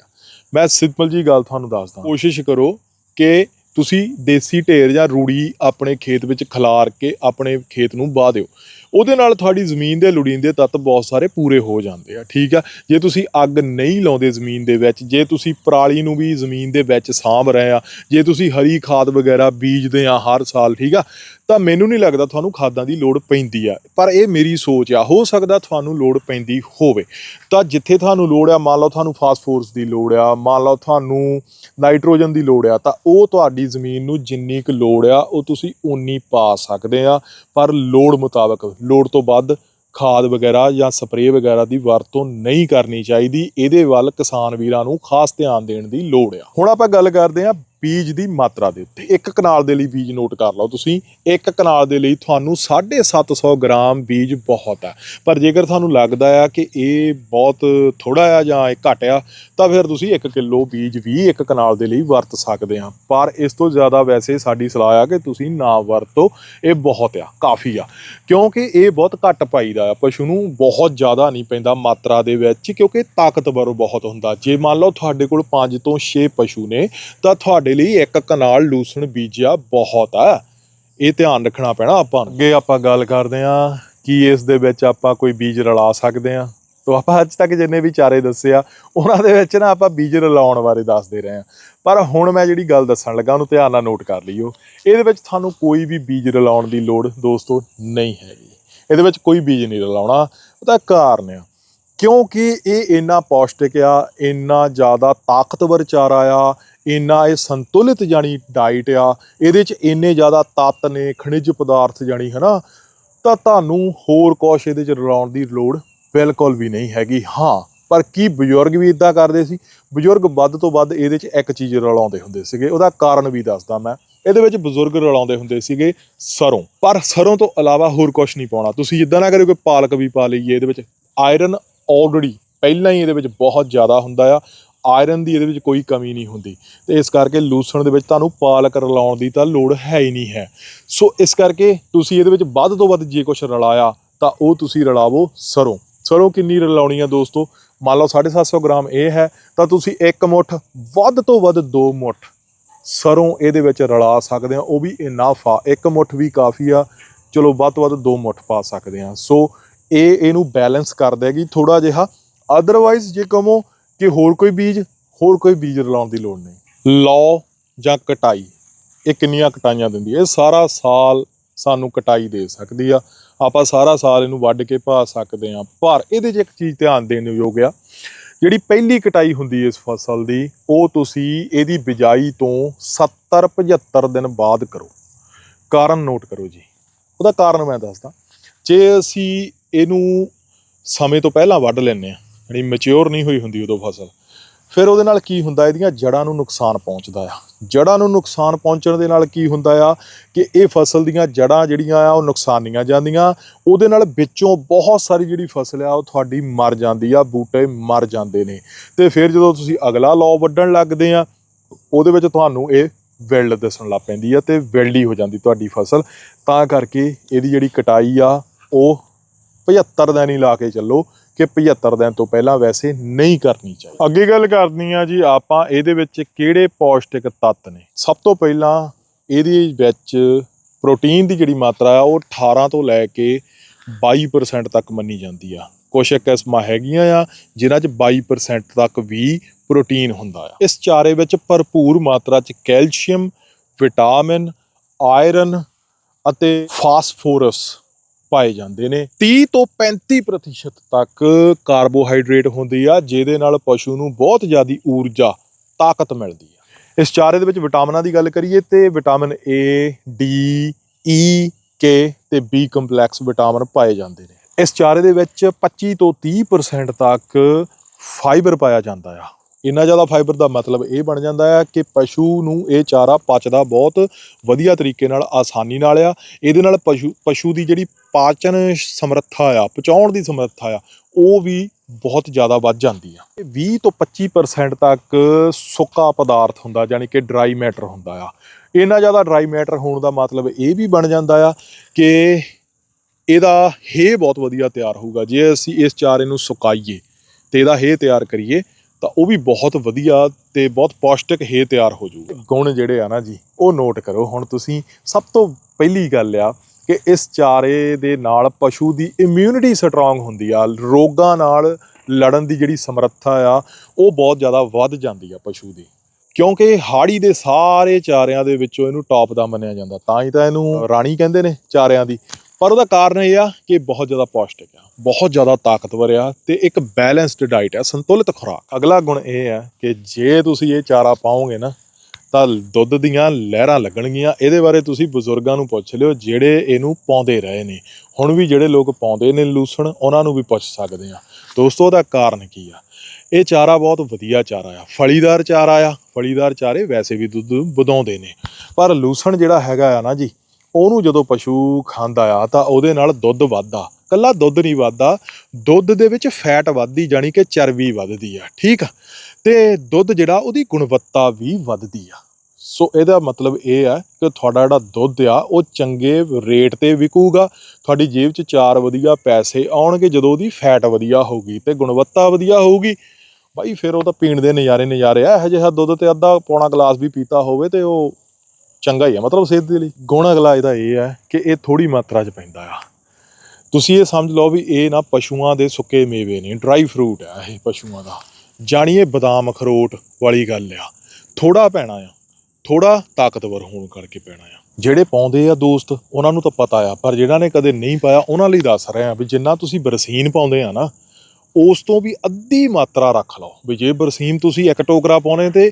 ਮੈਂ ਸਿੰਪਲ ਜੀ ਗੱਲ ਤੁਹਾਨੂੰ ਦੱਸਦਾ। ਕੋਸ਼ਿਸ਼ ਕਰੋ ਕਿ ਤੁਸੀਂ ਦੇਸੀ ਢੇਰ ਜਾਂ ਰੂੜੀ ਆਪਣੇ ਖੇਤ ਵਿੱਚ ਖਿਲਾਰ ਕੇ ਆਪਣੇ ਖੇਤ ਨੂੰ ਵਾਹ ਦਿਓ। ਉਹਦੇ ਨਾਲ ਤੁਹਾਡੀ ਜ਼ਮੀਨ ਦੇ ਲੋੜੀਂਦੇ ਤੱਤ ਬਹੁਤ ਸਾਰੇ ਪੂਰੇ ਹੋ ਜਾਂਦੇ ਆ, ਠੀਕ ਆ? ਜੇ ਤੁਸੀਂ ਅੱਗ ਨਹੀਂ ਲਾਉਂਦੇ ਜ਼ਮੀਨ ਦੇ ਵਿੱਚ, ਜੇ ਤੁਸੀਂ ਪਰਾਲੀ ਨੂੰ ਵੀ ਜ਼ਮੀਨ ਦੇ ਵਿੱਚ ਸਾਂਭ ਰਹੇ ਆ, ਜੇ ਤੁਸੀਂ ਹਰੀ ਖਾਦ ਵਗੈਰਾ ਬੀਜਦੇ ਆ ਹਰ ਸਾਲ, ਠੀਕ ਆ? ਤਾਂ ਮੈਨੂੰ ਨਹੀਂ ਲੱਗਦਾ ਤੁਹਾਨੂੰ ਖਾਦਾਂ ਦੀ ਲੋੜ ਪੈਂਦੀ ਆ। ਪਰ ਇਹ ਮੇਰੀ ਸੋਚ ਆ, ਹੋ ਸਕਦਾ ਤੁਹਾਨੂੰ ਲੋੜ ਪੈਂਦੀ ਹੋਵੇ। ਤਾਂ ਜਿੱਥੇ ਤੁਹਾਨੂੰ ਲੋੜ ਆ, ਮੰਨ ਲਓ ਤੁਹਾਨੂੰ ਫਾਸਫੋਰਸ ਦੀ ਲੋੜ ਆ, ਮੰਨ ਲਓ ਤੁਹਾਨੂੰ ਨਾਈਟ੍ਰੋਜਨ ਦੀ ਲੋੜ ਆ, ਤਾਂ ਉਹ ਤੁਹਾਡੀ ਜ਼ਮੀਨ ਨੂੰ ਜਿੰਨੀ ਕੁ ਲੋੜ ਆ, ਉਹ ਤੁਸੀਂ ਉਨੀ ਪਾ ਸਕਦੇ ਆ। ਪਰ ਲੋੜ ਮੁਤਾਬਕ, ਲੋੜ ਤੋਂ ਵੱਧ ਖਾਦ ਵਗੈਰਾ ਜਾਂ ਸਪਰੇਅ ਵਗੈਰਾ ਦੀ ਵਰਤੋਂ ਨਹੀਂ ਕਰਨੀ ਚਾਹੀਦੀ। ਇਹਦੇ ਵੱਲ ਕਿਸਾਨ ਵੀਰਾਂ ਨੂੰ ਖਾਸ ਧਿਆਨ ਦੇਣ ਦੀ ਲੋੜ ਆ। ਹੁਣ ਆਪਾਂ ਗੱਲ ਕਰਦੇ ਆ ਬੀਜ ਦੀ ਮਾਤਰਾ ਦੇ ਉੱਤੇ। ਇੱਕ ਕਨਾਲ ਦੇ ਲਈ ਬੀਜ ਨੋਟ ਕਰ ਲਓ ਤੁਸੀਂ। ਇੱਕ ਕਨਾਲ ਦੇ ਲਈ ਤੁਹਾਨੂੰ 750 ਗ੍ਰਾਮ ਬੀਜ ਬਹੁਤ ਆ। ਪਰ ਜੇਕਰ ਤੁਹਾਨੂੰ ਲੱਗਦਾ ਆ ਕਿ ਇਹ ਬਹੁਤ ਥੋੜਾ ਆ ਜਾਂ ਇਹ ਘੱਟ ਆ, ਤਾਂ ਫਿਰ ਤੁਸੀਂ 1 ਕਿਲੋ ਬੀਜ ਵੀ ਇੱਕ ਕਨਾਲ ਦੇ ਲਈ ਵਰਤ ਸਕਦੇ ਆ। ਪਰ ਇਸ ਤੋਂ ਜ਼ਿਆਦਾ ਵੈਸੇ ਸਾਡੀ ਸਲਾਹ ਆ ਕਿ ਤੁਸੀਂ ਨਾ ਵਰਤੋ। ਇਹ ਬਹੁਤ ਆ, ਕਾਫੀ ਆ। ਕਿਉਂਕਿ ਇਹ ਬਹੁਤ ਘੱਟ ਪਾਈਦਾ ਆ। ਪਸ਼ੂ ਨੂੰ ਬਹੁਤ ਜ਼ਿਆਦਾ ਨਹੀਂ ਪੈਂਦਾ ਮਾਤਰਾ ਦੇ ਵਿੱਚ, ਕਿਉਂਕਿ ਤਾਕਤਵਰ ਬਹੁਤ ਹੁੰਦਾ। ਜੇ ਮੰਨ ਲਓ ਤੁਹਾਡੇ ਕੋਲ 5 ਤੋਂ 6 ਪਸ਼ੂ ਨੇ, ਤਾਂ ਤੁਹਾਡੇ ਲਈ ਇੱਕ ਕਨਾਲ ਲੂਸਣ ਬੀਜਿਆ ਬਹੁਤ ਆ। ਇਹ ਧਿਆਨ ਰੱਖਣਾ ਪੈਣਾ ਆਪਾਂ ਨੂੰ। ਅੱਗੇ ਆਪਾਂ ਗੱਲ ਕਰਦੇ ਆ ਕਿ ਇਸ ਦੇ ਵਿੱਚ ਆਪਾਂ ਕੋਈ ਬੀਜ ਰਲਾ ਸਕਦੇ ਆ ਤੋਂ ਆਪਾਂ ਅੱਜ ਤੱਕ ਜਿੰਨੇ ਵੀ ਚਾਰੇ ਦੱਸੇ ਆ, ਉਹਨਾਂ ਦੇ ਵਿੱਚ ਨਾ ਆਪਾਂ ਬੀਜ ਰਲਾਉਣ ਬਾਰੇ ਦੱਸਦੇ ਰਹੇ ਆ ਪਰ ਹੁਣ ਮੈਂ ਜਿਹੜੀ ਗੱਲ ਦੱਸਣ ਲੱਗਾ, ਉਹਨੂੰ ਧਿਆਨ ਨਾਲ ਨੋਟ ਕਰ ਲਈਓ ਇਹਦੇ ਵਿੱਚ ਤੁਹਾਨੂੰ ਕੋਈ ਵੀ ਬੀਜ ਰਲਾਉਣ ਦੀ ਲੋੜ ਦੋਸਤੋ ਨਹੀਂ ਹੈਗੀ। ਇਹਦੇ ਵਿੱਚ ਕੋਈ ਬੀਜ ਨਹੀਂ ਰਲਾਉਣਾ। ਉਹਦਾ ਕਾਰਨ ਆ। ਕਿਉਂਕਿ ਇਹ ਇੰਨਾ ਪੌਸ਼ਟਿਕ ਆ, ਇੰਨਾ ਜ਼ਿਆਦਾ ਤਾਕਤਵਰ ਚਾਰਾ ਆ, ਇੰਨਾ ਇਹ ਸੰਤੁਲਿਤ ਜਾਨੀ ਡਾਈਟ ਆ, ਇਹਦੇ ਚ ਇੰਨੇ ਜ਼ਿਆਦਾ ਤੱਤ ਨੇ, ਖਣਿਜ ਪਦਾਰਥ ਜਾਨੀ ਹਨਾ? ਤਾਂ ਤੁਹਾਨੂੰ ਹੋਰ ਕੁਛ ਇਹਦੇ ਚ ਰਲਾਉਣ ਦੀ ਲੋੜ ਬਿਲਕੁਲ ਵੀ ਨਹੀਂ ਹੈਗੀ। ਹਾਂ, ਪਰ ਕੀ ਬਜ਼ੁਰਗ ਵੀ ਇਦਾਂ ਕਰਦੇ ਸੀ? ਬਜ਼ੁਰਗ ਵੱਧ ਤੋਂ ਵੱਧ ਇਹਦੇ ਚ ਇੱਕ ਚੀਜ਼ ਰਲਾਉਂਦੇ ਹੁੰਦੇ ਸੀਗੇ, ਉਹਦਾ ਕਾਰਨ ਵੀ ਦੱਸਦਾ ਮੈਂ। ਇਹਦੇ ਵਿੱਚ ਬਜ਼ੁਰਗ ਰਲਾਉਂਦੇ ਹੁੰਦੇ ਸੀਗੇ ਸਰੋਂ। ਪਰ ਸਰੋਂ ਤੋਂ ਇਲਾਵਾ ਹੋਰ ਕੁਝ ਨਹੀਂ ਪਾਉਣਾ। ਤੁਸੀਂ ਜਿੱਦਾਂ ਨਾ ਕਰਿਓ ਕਿ ਪਾਲਕ ਵੀ ਪਾ ਲਈਏ ਇਹਦੇ ਵਿੱਚ। ਆਇਰਨ ਆਲਰੇਡੀ ਪਹਿਲਾਂ ਹੀ ਇਹਦੇ ਵਿੱਚ ਬਹੁਤ ਜ਼ਿਆਦਾ ਹੁੰਦਾ ਆ। ਆਇਰਨ ਦੀ ਇਹਦੇ ਵਿੱਚ ਕੋਈ ਕਮੀ ਨਹੀਂ ਹੁੰਦੀ। ਤੇ ਇਸ ਕਰਕੇ ਲੂਸਣ ਦੇ ਵਿੱਚ ਤੁਹਾਨੂੰ ਪਾਲਕ ਰਲਾਉਣ ਦੀ ਤਾਂ ਲੋੜ ਹੈ ਹੀ ਨਹੀਂ ਹੈ। ਸੋ ਇਸ ਕਰਕੇ ਤੁਸੀਂ ਇਹਦੇ ਵਿੱਚ ਵੱਧ ਤੋਂ ਵੱਧ ਜੇ ਕੁਝ ਰਲਾਇਆ, ਤਾਂ ਉਹ ਤੁਸੀਂ ਰਲਾਵੋ ਸਰੋਂ। ਸਰੋਂ ਕਿੰਨੀ ਰਲਾਉਣੀ ਆ ਦੋਸਤੋ? ਮੰਨ ਲਓ 750 ਗ੍ਰਾਮ ਇਹ ਹੈ, ਤਾਂ ਤੁਸੀਂ ਇੱਕ ਮੁੱਠ, ਵੱਧ ਤੋਂ ਵੱਧ ਦੋ ਮੁੱਠ ਸਰੋਂ ਇਹਦੇ ਵਿੱਚ ਰਲਾ ਸਕਦੇ ਆ। ਉਹ ਵੀ ਇਨਾਫ ਆ। ਇੱਕ ਮੁੱਠ ਵੀ ਕਾਫੀ ਆ। ਚਲੋ ਵੱਧ ਤੋਂ ਵੱਧ ਦੋ ਮੁੱਠ ਪਾ ਸਕਦੇ ਆ। ਸੋ ਇਹ ਇਹਨੂੰ ਬੈਲੈਂਸ ਕਰ ਦੇਗੀ ਥੋੜਾ ਜਿਹਾ ਅਦਰਵਾਈਜ਼ ਜੇ ਕਹੋ ਕਿ ਹੋਰ ਕੋਈ ਬੀਜ, ਹੋਰ ਕੋਈ ਬੀਜ ਰਲਾਉਣ ਦੀ ਲੋੜ ਨਹੀਂ। ਲੌ ਜਾਂ ਕਟਾਈ, ਇਹ ਕਿੰਨੀਆਂ ਕਟਾਈਆਂ ਦਿੰਦੀ ਹੈ। ਇਹ ਸਾਰਾ ਸਾਲ ਸਾਨੂੰ ਕਟਾਈ ਦੇ ਸਕਦੀ ਆ। ਆਪਾਂ ਸਾਰਾ ਸਾਲ ਇਹਨੂੰ ਵੱਢ ਕੇ ਪਾ ਸਕਦੇ ਆ ਪਰ ਇਹਦੇ 'ਚ ਇੱਕ ਚੀਜ਼ ਧਿਆਨ ਦੇਣ ਯੋਗ ਆ, ਜਿਹੜੀ ਪਹਿਲੀ ਕਟਾਈ ਹੁੰਦੀ ਇਸ ਫਸਲ ਦੀ, ਉਹ ਤੁਸੀਂ ਇਹਦੀ ਬਿਜਾਈ ਤੋਂ 70 75 ਦਿਨ ਬਾਅਦ ਕਰੋ। ਕਾਰਨ ਨੋਟ ਕਰੋ ਜੀ। ਉਹਦਾ ਕਾਰਨ ਮੈਂ ਦੱਸਦਾ। ਜੇ ਅਸੀਂ ਇਹਨੂੰ ਸਮੇਂ ਤੋਂ ਪਹਿਲਾਂ ਵੱਢ ਲੈਂਦੇ ਆ ਜਿਹੜੀ ਮੈਚੁਰ ਨਹੀਂ ਹੋਈ ਹੁੰਦੀ ਉਦੋਂ ਫਸਲ। ਫਿਰ ਉਹਦੇ ਨਾਲ ਕੀ ਹੁੰਦਾ? ਇਹਦੀਆਂ ਜੜਾਂ ਨੂੰ ਨੁਕਸਾਨ ਪਹੁੰਚਦਾ ਆ। ਜੜਾਂ ਨੂੰ ਨੁਕਸਾਨ ਪਹੁੰਚਣ ਦੇ ਨਾਲ ਕੀ ਹੁੰਦਾ ਆ ਕਿ ਇਹ ਫਸਲ ਦੀਆਂ ਜੜਾਂ ਜਿਹੜੀਆਂ ਆ, ਉਹ ਨੁਕਸਾਨੀਆਂ ਜਾਂਦੀਆਂ। ਉਹਦੇ ਨਾਲ ਵਿੱਚੋਂ ਬਹੁਤ ਸਾਰੀ ਜਿਹੜੀ ਫਸਲ ਆ, ਉਹ ਤੁਹਾਡੀ ਮਰ ਜਾਂਦੀ ਆ, ਬੂਟੇ ਮਰ ਜਾਂਦੇ ਨੇ। ਤੇ ਫਿਰ ਜਦੋਂ ਤੁਸੀਂ ਅਗਲਾ ਲੌ ਵੱਢਣ ਲੱਗਦੇ ਆ, ਉਹਦੇ ਵਿੱਚ ਤੁਹਾਨੂੰ ਇਹ ਵਿਲਡ ਦਿਸਣ ਲੱਗ ਪੈਂਦੀ ਆ ਤੇ ਵਿਲਡੀ ਹੋ ਜਾਂਦੀ ਤੁਹਾਡੀ ਫਸਲ। ਤਾਂ ਕਰਕੇ ਇਹਦੀ ਜਿਹੜੀ ਕਟਾਈ ਆ, ਉਹ 75 ਦਿਨ ਹੀ ਲਾ ਕੇ ਚੱਲੋ ਕਿ 75 ਦਿਨ ਤੋਂ ਪਹਿਲਾਂ ਵੈਸੇ ਨਹੀਂ ਕਰਨੀ ਚਾਹੀਦੀ। ਅੱਗੇ ਗੱਲ ਕਰਨੀ ਆ ਜੀ ਆਪਾਂ ਇਹਦੇ ਵਿੱਚ ਕਿਹੜੇ ਪੌਸ਼ਟਿਕ ਤੱਤ ਨੇ। ਸਭ ਤੋਂ ਪਹਿਲਾਂ ਇਹਦੇ ਵਿੱਚ ਪ੍ਰੋਟੀਨ ਦੀ ਜਿਹੜੀ ਮਾਤਰਾ ਆ, ਉਹ 18 ਤੋਂ ਲੈ ਕੇ 22% ਤੱਕ ਮੰਨੀ ਜਾਂਦੀ ਆ। ਕੁਛ ਇੱਕ ਕਿਸਮਾਂ ਹੈਗੀਆਂ ਆ, ਜਿਨ੍ਹਾਂ 'ਚ 22% ਤੱਕ ਵੀ ਪ੍ਰੋਟੀਨ ਹੁੰਦਾ ਆ। ਇਸ ਚਾਰੇ ਵਿੱਚ ਭਰਪੂਰ ਮਾਤਰਾ 'ਚ ਕੈਲਸ਼ੀਅਮ, ਵਿਟਾਮਿਨ, ਆਇਰਨ ਅਤੇ ਫਾਸਫੋਰਸ ਪਾਏ ਜਾਂਦੇ ਨੇ। 30 ਤੋਂ 35% ਤੱਕ ਕਾਰਬੋਹਾਈਡਰੇਟ ਹੁੰਦੀ ਆ, ਜਿਹਦੇ ਨਾਲ ਪਸ਼ੂ ਨੂੰ ਬਹੁਤ ਜ਼ਿਆਦੀ ਊਰਜਾ, ਤਾਕਤ ਮਿਲਦੀ ਆ। ਇਸ ਚਾਰੇ ਦੇ ਵਿੱਚ ਵਿਟਾਮਿਨਾਂ ਦੀ ਗੱਲ ਕਰੀਏ ਤੇ vitamin A, D E K ਤੇ B ਕੰਪਲੈਕਸ ਵਿਟਾਮਿਨ ਪਾਏ ਜਾਂਦੇ ਨੇ। ਇਸ ਚਾਰੇ ਦੇ ਵਿੱਚ 25 ਤੋਂ 30% ਤੱਕ ਫਾਈਬਰ ਪਾਇਆ ਜਾਂਦਾ ਆ। ਇੰਨਾ ਜ਼ਿਆਦਾ ਫਾਈਬਰ ਦਾ ਮਤਲਬ ਇਹ ਬਣ ਜਾਂਦਾ ਹੈ ਕਿ ਪਸ਼ੂ ਨੂੰ ਇਹ ਚਾਰਾ ਪਚਦਾ ਬਹੁਤ ਵਧੀਆ ਤਰੀਕੇ ਨਾਲ, ਆਸਾਨੀ ਨਾਲ ਆ। ਇਹਦੇ ਨਾਲ ਪਸ਼ੂ ਪਸ਼ੂ ਦੀ ਜਿਹੜੀ ਪਾਚਨ ਸਮਰੱਥਾ ਆ ਪਚਾਉਣ ਦੀ ਸਮਰੱਥਾ ਆ, ਉਹ ਵੀ ਬਹੁਤ ਜ਼ਿਆਦਾ ਵੱਧ ਜਾਂਦੀ ਆ। ਇਹ 20 ਤੋਂ 25% ਤੱਕ ਸੁੱਕਾ ਪਦਾਰਥ ਹੁੰਦਾ ਯਾਨੀ ਕਿ ਡਰਾਈ ਮੈਟਰ ਹੁੰਦਾ ਆ। ਇੰਨਾ ਜ਼ਿਆਦਾ ਡਰਾਈ ਮੈਟਰ ਹੋਣ ਦਾ ਮਤਲਬ ਇਹ ਵੀ ਬਣ ਜਾਂਦਾ ਆ ਕਿ ਇਹਦਾ ਹੇ ਬਹੁਤ ਵਧੀਆ ਤਿਆਰ ਹੋਊਗਾ। ਜੇ ਅਸੀਂ ਇਸ ਚਾਰੇ ਨੂੰ ਸੁਕਾਈਏ ਤੇ ਇਹਦਾ ਹੇ ਤਿਆਰ ਕਰੀਏ ਤਾਂ ਉਹ ਵੀ ਬਹੁਤ ਵਧੀਆ ਤੇ ਬਹੁਤ ਪੌਸ਼ਟਿਕ ਹੇ ਤਿਆਰ ਹੋ ਜਾਊਗਾ। ਗੁਣ ਜਿਹੜੇ ਆ ਨਾ ਜੀ, ਉਹ ਨੋਟ ਕਰੋ। ਹੁਣ ਤੁਸੀਂ ਸਭ ਤੋਂ ਪਹਿਲੀ ਗੱਲ ਆ ਕਿ ਇਸ ਚਾਰੇ ਦੇ ਨਾਲ ਪਸ਼ੂ ਦੀ ਇਮਿਊਨਿਟੀ ਸਟਰੋਂਗ ਹੁੰਦੀ ਆ, ਰੋਗਾਂ ਨਾਲ ਲੜਨ ਦੀ ਜਿਹੜੀ ਸਮਰੱਥਾ ਆ, ਉਹ ਬਹੁਤ ਜ਼ਿਆਦਾ ਵੱਧ ਜਾਂਦੀ ਆ ਪਸ਼ੂ ਦੀ। ਕਿਉਂਕਿ ਹਾੜੀ ਦੇ ਸਾਰੇ ਚਾਰਿਆਂ ਦੇ ਵਿੱਚੋਂ ਇਹਨੂੰ ਟੌਪ ਦਾ ਮੰਨਿਆ ਜਾਂਦਾ। ਤਾਂ ਹੀ ਤਾਂ ਇਹਨੂੰ ਰਾਣੀ ਕਹਿੰਦੇ ਨੇ ਚਾਰਿਆਂ ਦੀ। ਪਰ ਉਹਦਾ ਕਾਰਨ ਇਹ ਆ ਕਿ ਬਹੁਤ ਜ਼ਿਆਦਾ ਪੌਸ਼ਟਿਕ ਆ, ਬਹੁਤ ਜ਼ਿਆਦਾ ਤਾਕਤਵਰ ਆ ਤੇ ਇੱਕ ਬੈਲੈਂਸਡ ਡਾਈਟ ਆ, ਸੰਤੁਲਿਤ ਖੁਰਾਕ। ਅਗਲਾ ਗੁਣ ਇਹ ਆ ਕਿ ਜੇ ਤੁਸੀਂ ਇਹ ਚਾਰਾ ਪਾਓਗੇ ਨਾ, ਤਾਂ ਦੁੱਧ ਦੀਆਂ ਲਹਿਰਾਂ ਲੱਗਣਗੀਆਂ। ਇਹਦੇ ਬਾਰੇ ਤੁਸੀਂ ਬਜ਼ੁਰਗਾਂ ਨੂੰ ਪੁੱਛ ਲਿਓ, ਜਿਹੜੇ ਇਹਨੂੰ ਪਾਉਂਦੇ ਰਹੇ ਨੇ। ਹੁਣ ਵੀ ਜਿਹੜੇ ਲੋਕ ਪਾਉਂਦੇ ਨੇ ਲੂਸਣ, ਉਹਨਾਂ ਨੂੰ ਵੀ ਪੁੱਛ ਸਕਦੇ ਆ। ਦੋਸਤੋ, ਉਹਦਾ ਕਾਰਨ ਕੀ ਆ? ਇਹ ਚਾਰਾ ਬਹੁਤ ਵਧੀਆ ਚਾਰਾ ਆ। ਫਲੀਦਾਰ ਚਾਰਾ ਆ। ਫਲੀਦਾਰ ਚਾਰੇ ਵੈਸੇ ਵੀ ਦੁੱਧ ਵਧਾਉਂਦੇ ਨੇ। ਪਰ ਲੂਸਣ ਜਿਹੜਾ ਹੈਗਾ ਆ ਨਾ ਜੀ ਉਹਨੂੰ ਜਦੋਂ ਪਸ਼ੂ ਖਾਂਦਾ ਆ ਤਾਂ ਉਹਦੇ ਨਾਲ ਦੁੱਧ ਵੱਧਦਾ। ਕੱਲਾ ਦੁੱਧ ਨਹੀਂ ਵੱਧਦਾ, ਦੁੱਧ ਦੇ ਵਿੱਚ ਫੈਟ ਵੱਧਦੀ ਜਾਨੀ ਕਿ ਚਰਬੀ ਵੱਧਦੀ ਆ, ਠੀਕ ਆ? ਤੇ ਦੁੱਧ ਜਿਹੜਾ ਉਹਦੀ ਗੁਣਵੱਤਾ ਵੀ ਵੱਧਦੀ ਆ। ਸੋ ਇਹਦਾ ਮਤਲਬ ਇਹ ਆ ਕਿ ਤੁਹਾਡਾ ਜਿਹੜਾ ਦੁੱਧ ਆ, ਉਹ ਚੰਗੇ ਰੇਟ ਤੇ ਵਿਕੂਗਾ, ਤੁਹਾਡੀ ਜੇਬ 'ਚ ਚਾਰ ਵਧੀਆ ਪੈਸੇ ਆਉਣਗੇ, ਜਦੋਂ ਉਹਦੀ ਫੈਟ ਵਧੀਆ ਹੋਊਗੀ ਤੇ ਗੁਣਵੱਤਾ ਵਧੀਆ ਹੋਊਗੀ। ਬਾਈ, ਫਿਰ ਉਹ ਤਾਂ ਪੀਣ ਦੇ ਨਜ਼ਾਰੇ ਨਜ਼ਾਰੇ ਆ, ਇਹੋ ਜਿਹਾ ਦੁੱਧ ਤੇ ਅੱਧਾ ਪੌਣਾ ਗਲਾਸ ਵੀ ਪੀਤਾ ਹੋਵੇ ਤੇ ਉਹ ਚੰਗਾ ਹੀ ਆ। ਮਤਲਬ ਸਿਹਤ ਦੇ ਲਈ ਗੁਣ ਅਗਲਾ ਇਹਦਾ ਇਹ ਹੈ ਕਿ ਇਹ ਥੋੜੀ ਮਾਤਰਾ 'ਚ ਪੈਂਦਾ ਆ। ਤੁਸੀਂ ਇਹ ਸਮਝ ਲਓ ਵੀ ਇਹ ਨਾ ਪਸ਼ੂਆਂ ਦੇ ਸੁੱਕੇ ਮੇਵੇ ਨੇ ਡਰਾਈ ਫਰੂਟ ਆ ਇਹ ਪਸ਼ੂਆਂ ਦਾ। ਜਾਣੀ ਇਹ ਬਦਾਮ, ਅਖਰੋਟ ਵਾਲੀ ਗੱਲ ਆ। ਥੋੜਾ ਪੈਣਾ ਆ। ਥੋੜਾ ਤਾਕਤਵਰ ਹੋਣ ਕਰਕੇ ਪੈਣਾ ਆ। ਜਿਹੜੇ ਪਾਉਂਦੇ ਆ ਦੋਸਤ, ਉਹਨਾਂ ਨੂੰ ਤਾਂ ਪਤਾ ਆ, ਪਰ ਜਿਹਨਾਂ ਨੇ ਕਦੇ ਨਹੀਂ ਪਾਇਆ, ਉਹਨਾਂ ਲਈ ਦੱਸ ਰਹੇ ਆ ਵੀ ਜਿੰਨਾ ਤੁਸੀਂ ਬਰਸੀਨ ਪਾਉਂਦੇ ਆ ਨਾ, ਉਸ ਤੋਂ ਵੀ ਅੱਧੀ ਮਾਤਰਾ ਰੱਖ ਲਓ। ਵੀ ਜੇ ਬਰਸੀਨ ਤੁਸੀਂ ਇੱਕ ਟੋਕਰਾ ਪਾਉਣੇ ਤੇ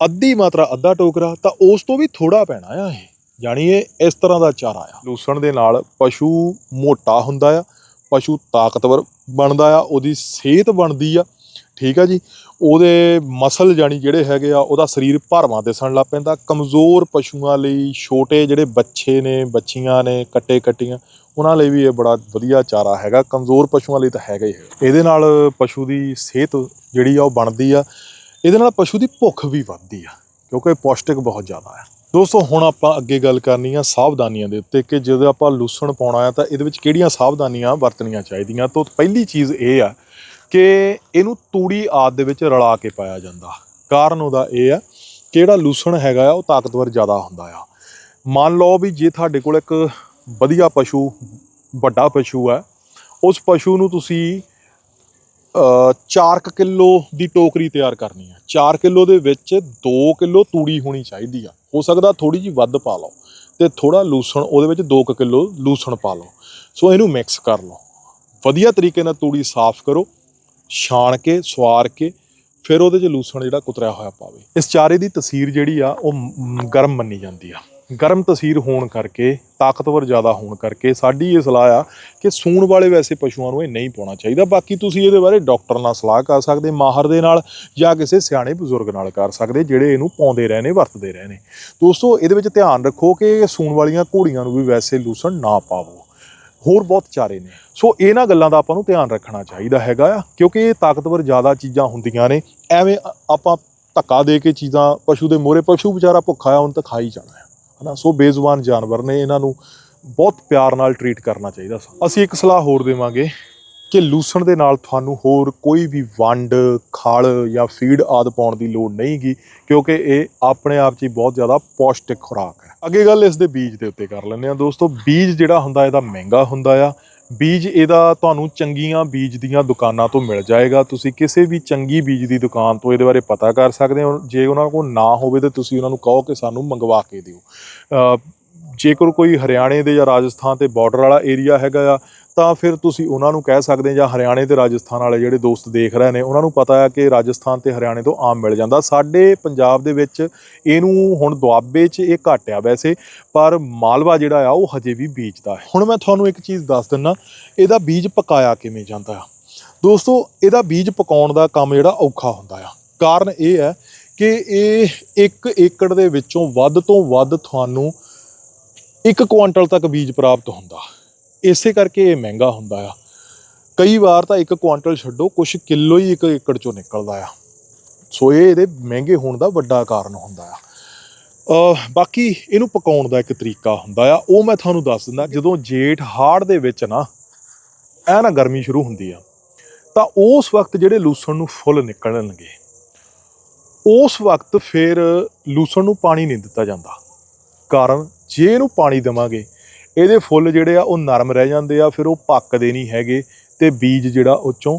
ਅੱਧੀ ਮਾਤਰਾ, ਅੱਧਾ ਟੋਕਰਾ, ਤਾਂ ਉਸ ਤੋਂ ਵੀ ਥੋੜਾ ਪੈਣਾ ਆ ਇਹ। ਜਾਣੀ ਇਹ ਇਸ ਤਰ੍ਹਾਂ ਦਾ ਚਾਰਾ ਆ। ਲੂਸਣ ਦੇ ਨਾਲ ਪਸ਼ੂ ਮੋਟਾ ਹੁੰਦਾ ਆ, ਪਸ਼ੂ ਤਾਕਤਵਰ ਬਣਦਾ ਆ, ਉਹਦੀ ਸਿਹਤ ਬਣਦੀ ਆ, ਠੀਕ ਆ ਜੀ। ਉਹਦੇ ਮਸਲ ਜਾਨੀ ਜਿਹੜੇ ਹੈਗੇ ਆ, ਉਹਦਾ ਸਰੀਰ ਭਰਵਾਂ ਦਿਸਣ ਲੱਗ ਪੈਂਦਾ। ਕਮਜ਼ੋਰ ਪਸ਼ੂਆਂ ਲਈ ਛੋਟੇ ਜਿਹੜੇ ਬੱਚੇ ਨੇ, ਬੱਚੀਆਂ ਨੇ ਕੱਟੇ ਕੱਟੀਆਂ ਉਹਨਾਂ ਲਈ ਵੀ ਇਹ ਬੜਾ ਵਧੀਆ ਚਾਰਾ ਹੈਗਾ। ਕਮਜ਼ੋਰ ਪਸ਼ੂਆਂ ਲਈ ਤਾਂ ਹੈਗਾ ਹੀ ਹੈ। ਇਹਦੇ ਨਾਲ ਪਸ਼ੂ ਦੀ ਸਿਹਤ ਜਿਹੜੀ ਆ, ਉਹ ਬਣਦੀ ਆ। ਇਹਦੇ ਨਾਲ ਪਸ਼ੂ ਦੀ ਭੁੱਖ ਵੀ ਵੱਧਦੀ ਆ, ਕਿਉਂਕਿ ਪੌਸ਼ਟਿਕ ਬਹੁਤ ਜ਼ਿਆਦਾ ਹੈ ਦੋਸਤੋ, ਹੁਣ ਆਪਾਂ ਅੱਗੇ ਗੱਲ ਕਰਨੀ ਆ ਸਾਵਧਾਨੀਆਂ ਦੇ ਉੱਤੇ ਕਿ ਜਦੋਂ ਆਪਾਂ ਲੂਸਣ ਪਾਉਣਾ ਆ ਤਾਂ ਇਹਦੇ ਵਿੱਚ ਕਿਹੜੀਆਂ ਸਾਵਧਾਨੀਆਂ ਵਰਤਣੀਆਂ ਚਾਹੀਦੀਆਂ। ਤਾਂ ਪਹਿਲੀ ਚੀਜ਼ ਇਹ ਆ ਕਿ ਇਹਨੂੰ ਤੂੜੀ ਆਦ ਦੇ ਵਿੱਚ ਰਲਾ ਕੇ ਪਾਇਆ ਜਾਂਦਾ। ਕਾਰਨ ਉਹਦਾ ਇਹ ਆ ਕਿ ਜਿਹੜਾ ਲੂਸਣ ਹੈਗਾ ਆ, ਉਹ ਤਾਕਤਵਰ ਜ਼ਿਆਦਾ ਹੁੰਦਾ ਆ। ਮੰਨ ਲਓ ਵੀ ਜੇ ਤੁਹਾਡੇ ਕੋਲ ਇੱਕ ਵਧੀਆ ਪਸ਼ੂ, ਵੱਡਾ ਪਸ਼ੂ ਹੈ ਉਸ ਪਸ਼ੂ ਨੂੰ ਤੁਸੀਂ 4 ਕਿਲੋ ਦੀ ਟੋਕਰੀ ਤਿਆਰ ਕਰਨੀ ਹੈ 4 ਕਿਲੋ ਦੇ ਵਿੱਚ 2 ਕਿਲੋ ਤੂੜੀ ਹੋਣੀ ਚਾਹੀਦੀ ਆ। ਹੋ ਸਕਦਾ ਥੋੜੀ ਜੀ ਵੱਧ ਪਾ ਲਓ ਤੇ ਥੋੜਾ ਲੂਸਣ, ਉਹਦੇ ਵਿੱਚ 2 ਕਿਲੋ ਲੂਸਣ ਪਾ ਲਓ। ਸੋ ਇਹਨੂੰ ਮਿਕਸ ਕਰ ਲਓ। ਵਧੀਆ ਤਰੀਕੇ ਨਾਲ ਤੂੜੀ ਸਾਫ਼ ਕਰੋ, ਛਾਣ ਕੇ, ਸਵਾਰ ਕੇ, ਫਿਰ ਉਹਦੇ 'ਚ ਲੂਸਣ ਜਿਹੜਾ ਕੁਤਰਿਆ ਹੋਇਆ ਪਾਵੇ। ਇਸ ਚਾਰੇ ਦੀ ਤਸੀਰ ਜਿਹੜੀ ਆ, ਉਹ ਗਰਮ ਮੰਨੀ ਜਾਂਦੀ ਆ। ਗਰਮ ਤਸੀਰ ਹੋਣ ਕਰਕੇ, ਤਾਕਤਵਰ ਜ਼ਿਆਦਾ ਹੋਣ ਕਰਕੇ ਸਾਡੀ ਇਹ ਸਲਾਹ ਆ ਕਿ ਸੂਣ ਵਾਲੇ ਵੈਸੇ ਪਸ਼ੂਆਂ ਨੂੰ ਇਹ ਨਹੀਂ ਪਾਉਣਾ ਚਾਹੀਦਾ। ਬਾਕੀ ਤੁਸੀਂ ਇਹਦੇ ਬਾਰੇ ਡਾਕਟਰ ਨਾਲ ਸਲਾਹ ਕਰ ਸਕਦੇ, ਮਾਹਰ ਦੇ ਨਾਲ ਜਾਂ ਕਿਸੇ ਸਿਆਣੇ ਬਜ਼ੁਰਗ ਨਾਲ ਕਰ ਸਕਦੇ, ਜਿਹੜੇ ਇਹਨੂੰ ਪਾਉਂਦੇ ਰਹੇ ਨੇ, ਵਰਤਦੇ ਰਹੇ ਨੇ। ਦੋਸਤੋ, ਇਹਦੇ ਵਿੱਚ ਧਿਆਨ ਰੱਖੋ ਕਿ ਸੂਣ ਵਾਲੀਆਂ ਘੋੜੀਆਂ ਨੂੰ ਵੀ ਵੈਸੇ ਲੂਸਣ ਨਾ ਪਾਵੋ। ਹੋਰ ਬਹੁਤ ਚਾਰੇ ਨੇ। ਸੋ ਇਹਨਾਂ ਗੱਲਾਂ ਦਾ ਆਪਾਂ ਨੂੰ ਧਿਆਨ ਰੱਖਣਾ ਚਾਹੀਦਾ ਹੈਗਾ ਆ, ਕਿਉਂਕਿ ਇਹ ਤਾਕਤਵਰ ਜ਼ਿਆਦਾ ਚੀਜ਼ਾਂ ਹੁੰਦੀਆਂ ਨੇ। ਐਵੇਂ ਆਪਾਂ ਧੱਕਾ ਦੇ ਕੇ ਚੀਜ਼ਾਂ, ਪਸ਼ੂ ਦੇ ਮੋਰੇ, ਪਸ਼ੂ ਵਿਚਾਰਾ ਭੁੱਖਾ ਆ, ਉਹਨੂੰ ਤਾਂ ਖਾ ਹੀ ਜਾਣਾ ਹਨਾ? ਸੋ ਬੇਜ਼ੁਬਾਨ ਜਾਨਵਰ ਨੇ ਇਹਨਾਂ ਨੂੰ ਬਹੁਤ ਪਿਆਰ ਨਾਲ ਟਰੀਟ ਕਰਨਾ ਚਾਹੀਦਾ ਅਸੀਂ ਇੱਕ ਸਲਾਹ ਹੋਰ ਦੇਵਾਂਗੇ ਕਿ ਲੂਸਣ ਦੇ ਨਾਲ ਤੁਹਾਨੂੰ ਹੋਰ ਕੋਈ ਵੀ ਵੰਡ, ਖਲ ਜਾਂ ਫੀਡ ਆਦ ਪਾਉਣ ਦੀ ਲੋੜ ਨਹੀਂਗੀ ਕਿਉਂਕਿ ਇਹ ਆਪਣੇ ਆਪ 'ਚ ਹੀ ਬਹੁਤ ਜ਼ਿਆਦਾ ਪੌਸ਼ਟਿਕ ਖੁਰਾਕ ਹੈ। ਅੱਗੇ ਗੱਲ ਇਸ ਦੇ ਬੀਜ ਦੇ ਉੱਤੇ ਕਰ ਲੈਂਦੇ ਆ ਦੋਸਤੋ। ਬੀਜ ਜਿਹੜਾ ਹੁੰਦਾ, ਇਹਦਾ ਮਹਿੰਗਾ ਹੁੰਦਾ ਆ। ਬੀਜ ਇਹਦਾ ਤੁਹਾਨੂੰ ਚੰਗੀਆਂ ਬੀਜ ਦੀਆਂ ਦੁਕਾਨਾਂ ਤੋਂ ਮਿਲ ਜਾਏਗਾ। ਤੁਸੀਂ ਕਿਸੇ ਵੀ ਚੰਗੀ ਬੀਜ ਦੀ ਦੁਕਾਨ ਤੋਂ ਇਹਦੇ ਬਾਰੇ ਪਤਾ ਕਰ ਸਕਦੇ ਹੋ। ਜੇ ਉਹਨਾਂ ਕੋਲ ਨਾ ਹੋਵੇ ਤਾਂ ਤੁਸੀਂ ਉਹਨਾਂ ਨੂੰ ਕਹੋ ਕਿ ਸਾਨੂੰ ਮੰਗਵਾ ਕੇ ਦਿਓ। ਜੇਕਰ ਕੋਈ ਹਰਿਆਣੇ ਦੇ ਜਾਂ ਰਾਜਸਥਾਨ ਤੇ ਬਾਰਡਰ ਵਾਲਾ ਏਰੀਆ ਹੈਗਾ ਆ, ਤਾਂ ਫਿਰ ਤੁਸੀਂ ਉਹਨਾਂ ਨੂੰ ਕਹਿ ਸਕਦੇ ਜਾਂ ਹਰਿਆਣੇ ਤੇ ਰਾਜਸਥਾਨ ਵਾਲੇ ਜਿਹੜੇ ਦੋਸਤ ਦੇਖ ਰਹੇ ਨੇ, ਉਹਨਾਂ ਨੂੰ ਪਤਾ ਹੈ ਕਿ ਰਾਜਸਥਾਨ ਤੇ ਹਰਿਆਣੇ ਤੋਂ ਆਮ ਮਿਲ ਜਾਂਦਾ। ਸਾਡੇ ਪੰਜਾਬ ਦੇ ਵਿੱਚ ਇਹਨੂੰ ਹੁਣ ਦੁਆਬੇ 'ਚ ਇਹ ਘੱਟ ਆ ਵੈਸੇ, ਪਰ ਮਾਲਵਾ ਜਿਹੜਾ ਆ, ਉਹ ਹਜੇ ਵੀ ਬੀਜਦਾ ਹੈ। ਹੁਣ ਮੈਂ ਤੁਹਾਨੂੰ ਇੱਕ ਚੀਜ਼ ਦੱਸ ਦਿੰਨਾ, ਇਹਦਾ ਬੀਜ ਪਕਾਇਆ ਕਿਵੇਂ ਜਾਂਦਾ ਆ? ਦੋਸਤੋ, ਇਹਦਾ ਬੀਜ ਪਕਾਉਣ ਦਾ ਕੰਮ ਜਿਹੜਾ ਔਖਾ ਹੁੰਦਾ ਆ। ਕਾਰਨ ਇਹ ਹੈ ਕਿ ਇਹ 1 ਏਕੜ ਦੇ ਵਿੱਚੋਂ ਵੱਧ ਤੋਂ ਵੱਧ ਤੁਹਾਨੂੰ 1 ਕੁਆਂਟਲ ਤੱਕ ਬੀਜ ਪ੍ਰਾਪਤ ਹੁੰਦਾ। ਇਸੇ ਕਰਕੇ ਇਹ ਮਹਿੰਗਾ ਹੁੰਦਾ ਆ। ਕਈ ਵਾਰ ਤਾਂ 1 ਕੁਆਂਟਲ ਛੱਡੋ ਕੁਝ ਕਿਲੋ ਹੀ 1 ਏਕੜ ਚੋਂ ਨਿਕਲਦਾ ਆ। ਸੋ ਇਹ ਇਹਦੇ ਮਹਿੰਗੇ ਹੋਣ ਦਾ ਵੱਡਾ ਕਾਰਨ ਹੁੰਦਾ ਆ। ਬਾਕੀ ਇਹਨੂੰ ਪਕਾਉਣ ਦਾ ਇੱਕ ਤਰੀਕਾ ਹੁੰਦਾ ਆ। ਉਹ ਮੈਂ ਤੁਹਾਨੂੰ ਦੱਸ ਦਿੰਦਾ, ਜਦੋਂ ਜੇਠ ਹਾੜ ਦੇ ਵਿੱਚ ਨਾ ਐ ਨਾ ਗਰਮੀ ਸ਼ੁਰੂ ਹੁੰਦੀ ਆ, ਤਾਂ ਉਸ ਵਕਤ ਜਿਹੜੇ ਲੂਸਣ ਨੂੰ ਫੁੱਲ ਨਿਕਲਣਗੇ, ਉਸ ਵਕਤ ਫਿਰ ਲੂਸਣ ਨੂੰ ਪਾਣੀ ਨਹੀਂ ਦਿੱਤਾ ਜਾਂਦਾ। ਕਾਰਨ ਜੇ ਇਹਨੂੰ ਪਾਣੀ ਦੇਵਾਂਗੇ, ਇਹਦੇ ਫੁੱਲ ਜਿਹੜੇ ਆ ਉਹ ਨਰਮ ਰਹਿ ਜਾਂਦੇ ਆ, ਫਿਰ ਉਹ ਪੱਕਦੇ ਨਹੀਂ ਹੈਗੇ ਤੇ ਬੀਜ ਜਿਹੜਾ ਉਹ ਚੋਂ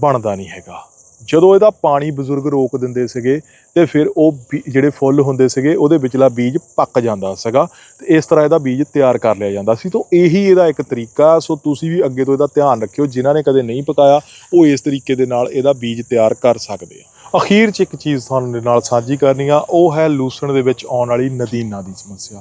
ਬਣਦਾ ਨਹੀਂ ਹੈਗਾ। ਜਦੋਂ ਇਹਦਾ ਪਾਣੀ ਬਜ਼ੁਰਗ ਰੋਕ ਦਿੰਦੇ ਸੀਗੇ ਤੇ ਫਿਰ ਉਹ ਬੀ- ਜਿਹੜੇ ਫੁੱਲ ਹੁੰਦੇ ਸੀਗੇ, ਉਹਦੇ ਵਿਚਲਾ ਬੀਜ ਪੱਕ ਜਾਂਦਾ ਸੀਗਾ ਤੇ ਇਸ ਤਰ੍ਹਾਂ ਇਹਦਾ ਬੀਜ ਤਿਆਰ ਕਰ ਲਿਆ ਜਾਂਦਾ ਸੀ। ਤੋਂ ਇਹੀ ਇਹਦਾ ਇੱਕ ਤਰੀਕਾ, ਸੋ ਤੁਸੀਂ ਵੀ ਅੱਗੇ ਤੋਂ ਇਹਦਾ ਧਿਆਨ ਰੱਖਿਓ, ਜਿਨ੍ਹਾਂ ਨੇ ਕਦੇ ਨਹੀਂ ਪਕਾਇਆ, ਉਹ ਇਸ ਤਰੀਕੇ ਦੇ ਨਾਲ ਇਹਦਾ ਬੀਜ ਤਿਆਰ ਕਰ ਸਕਦੇ ਆ। ਅਖੀਰ 'ਚ ਇੱਕ ਚੀਜ਼ ਤੁਹਾਨੂੰ ਨਾਲ ਸਾਂਝੀ ਕਰਨੀ ਆ, ਉਹ ਹੈ ਲੂਸਣ ਦੇ ਵਿੱਚ ਆਉਣ ਵਾਲੀ ਨਦੀਨਾਂ ਦੀ ਸਮੱਸਿਆ।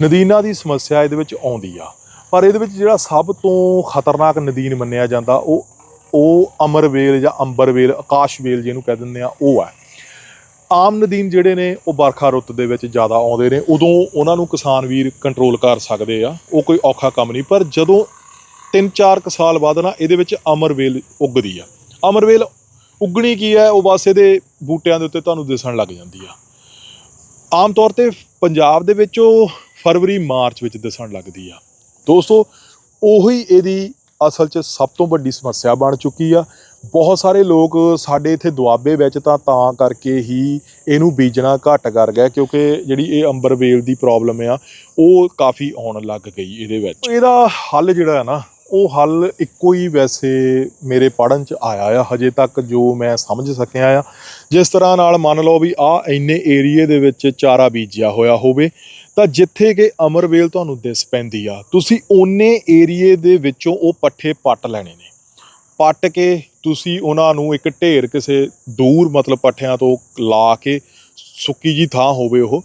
ਨਦੀਨਾਂ ਦੀ ਸਮੱਸਿਆ ਇਹਦੇ ਵਿੱਚ ਆਉਂਦੀ ਆ, ਪਰ ਇਹਦੇ ਵਿੱਚ ਜਿਹੜਾ ਸਭ ਤੋਂ ਖਤਰਨਾਕ ਨਦੀਨ ਮੰਨਿਆ ਜਾਂਦਾ, ਉਹ ਉਹ ਅਮਰਵੇਲ ਜਾਂ ਅੰਬਰਵੇਲ ਆਕਾਸ਼ਵੇਲ ਜਿਹਨੂੰ ਕਹਿ ਦਿੰਦੇ ਆ, ਉਹ ਹੈ। ਆਮ ਨਦੀਨ ਜਿਹੜੇ ਨੇ, ਉਹ ਵਰਖਾ ਰੁੱਤ ਦੇ ਵਿੱਚ ਜ਼ਿਆਦਾ ਆਉਂਦੇ ਨੇ, ਉਦੋਂ ਉਹਨਾਂ ਨੂੰ ਕਿਸਾਨ ਵੀਰ ਕੰਟਰੋਲ ਕਰ ਸਕਦੇ ਆ, ਉਹ ਕੋਈ ਔਖਾ ਕੰਮ ਨਹੀਂ, ਪਰ ਜਦੋਂ 3-4 ਕੁ ਸਾਲ ਬਾਅਦ ਨਾ, ਇਹਦੇ ਵਿੱਚ ਅਮਰਵੇਲ ਉੱਗਦੀ ਆ। ਅਮਰਵੇਲ ਉੱਗਣੀ ਕੀ ਹੈ, ਉਹ ਬਸ ਇਹਦੇ ਬੂਟਿਆਂ ਦੇ ਉੱਤੇ ਤੁਹਾਨੂੰ ਦਿਸਣ ਲੱਗ ਜਾਂਦੀ ਆ। ਆਮ ਤੌਰ ਤੇ ਪੰਜਾਬ ਦੇ ਵਿੱਚ ਉਹ ਫਰਵਰੀ, ਮਾਰਚ ਵਿੱਚ ਦਿਸਣ ਲੱਗਦੀ ਆ। ਦੋਸਤੋ, ਉਹੀ ਇਹਦੀ ਅਸਲ 'ਚ ਸਭ ਤੋਂ ਵੱਡੀ ਸਮੱਸਿਆ ਬਣ ਚੁੱਕੀ ਆ। ਬਹੁਤ ਸਾਰੇ ਲੋਕ ਸਾਡੇ ਇੱਥੇ ਦੁਆਬੇ ਵਿੱਚ ਤਾਂ ਤਾਂ ਕਰਕੇ ਹੀ ਇਹਨੂੰ ਬੀਜਣਾ ਘੱਟ ਕਰ ਗਏ, ਕਿਉਂਕਿ ਜਿਹੜੀ ਇਹ ਅੰਬਰਵੇਲ ਦੀ ਪ੍ਰੋਬਲਮ ਆ, ਉਹ ਕਾਫੀ ਆਉਣ ਲੱਗ ਗਈ ਇਹਦੇ ਵਿੱਚ। ਇਹਦਾ ਹੱਲ ਜਿਹੜਾ ਹੈ ਨਾ ਉਹ ਹੱਲ ਇੱਕੋ ਹੀ ਵੈਸੇ ਮੇਰੇ ਪੜਨ ਚ ਆਇਆ ਆ, ਹਜੇ ਤੱਕ ਜੋ ਮੈਂ ਸਮਝ ਸਕਿਆ ਆ। ਜਿਸ ਤਰ੍ਹਾਂ ਨਾਲ ਮੰਨ ਲਓ ਵੀ ਆ ਇੰਨੇ ਏਰੀਏ ਦੇ ਵਿੱਚ ਚਾਰਾ ਬੀਜਿਆ ਹੋਇਆ ਹੋਵੇ, ਤਾਂ ਜਿੱਥੇ ਕਿ ਅਮਰਵੇਲ ਤੁਹਾਨੂੰ ਦਿਸ ਪੈਂਦੀ ਆ, ਤੁਸੀਂ ਓਨੇ ਏਰੀਏ ਦੇ ਵਿੱਚੋਂ ਉਹ ਪੱਠੇ ਪੱਟ ਲੈਣੇ ਨੇ। ਪੱਟ ਕੇ ਤੁਸੀਂ ਉਹਨਾਂ ਨੂੰ ਇੱਕ ਢੇਰ ਕਿਸੇ ਦੂਰ ਮਤਲਬ ਪੱਠਿਆਂ ਤੋਂ ਲਾ ਕੇ ਸੁੱਕੀ ਜੀ ਥਾਂ ਹੋਵੇ ਉਹ,